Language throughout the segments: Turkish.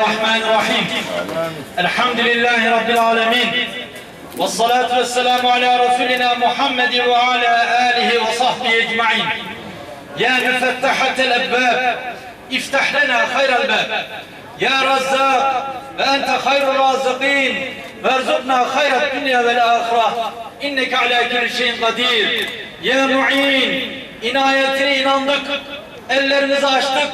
الرحمن الرحيم الحمد لله رب العالمين والصلاة والسلام على رسولنا محمد وعلى آله وصحبه أجمعين يا مفتحة الأبواب افتح لنا خير الباب يا رزاق فأنت خير الرازقين وارزقنا خير الدنيا والآخرة إنك على كل شيء قدير يا معين inayetine inandık ellerimizi açtık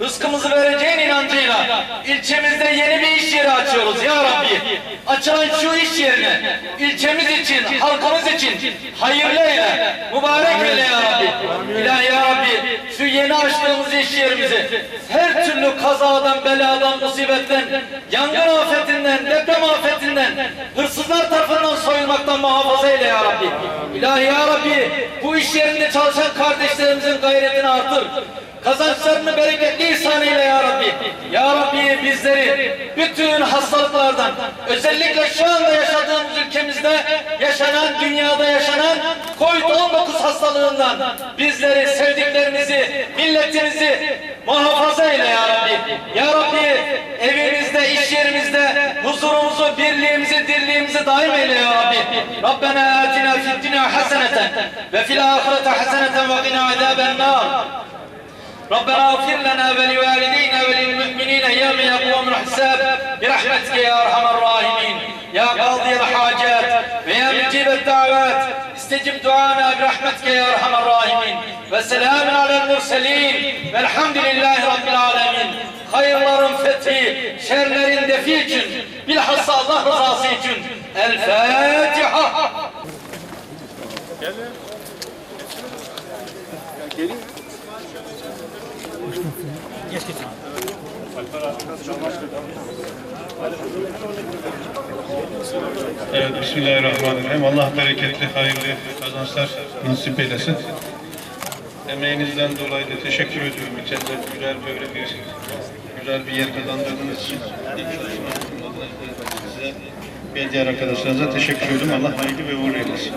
Rızkımızı vereceğin inancıyla ilçemizde yeni bir iş yeri açıyoruz ya Rabbi. Açılan şu iş yerini ilçemiz için, halkımız için hayırlı eyle, mübarek eyle ya Rabbi. İlahi ya Rabbi yeni açtığımız iş yerimizi her türlü kazadan, beladan, musibetten, yangın afetinden, deprem afetinden, hırsızlar tarafından soyulmaktan muhafaza eyle ya Rabbi. İlahi ya Rabbi bu iş yerinde çalışan kardeşlerimizin gayretini artır. Kazançlarını bereketli ihsan eyle ya Rabbi. Ya Rabbi bizleri bütün hastalıklardan özellikle şu anda yaşadığımız ülkemizde yaşanan, dünyada yaşanan Covid-19 hastalığından bizleri, milletimizi muhafaza eyle ya Rabbi. Ya Rabbi evimizde, iş yerimizde huzurumuzu, birliğimizi, dirliğimizi daim eyle ya Rabbi. Rabbena atina fid dünya haseneten ve fil ahirete haseneten ve qina azaben nar. ربنا اغفر لنا ولوالدينا وللمؤمنين يوم يقوم الحساب برحمتك يا ارحم الراحمين استجب دعانا برحمتك يا ارحم الراحمين وسلام على المرسلين والحمد لله رب العالمين hayırların fethi, şerlerin defi için, bilhassa Allah rızası için. El Fatiha. Evet, Bismillahirrahmanirrahim. Allah bereketli, hayırlı kazançlar nasip eylesin. Emeğinizden dolayı da teşekkür ediyorum. İçeride güzel böyle bir güzel bir yer kazandığınız için size ve diğer arkadaşlarınıza teşekkür ediyorum. Allah hayırlı ve uğurlu eylesin.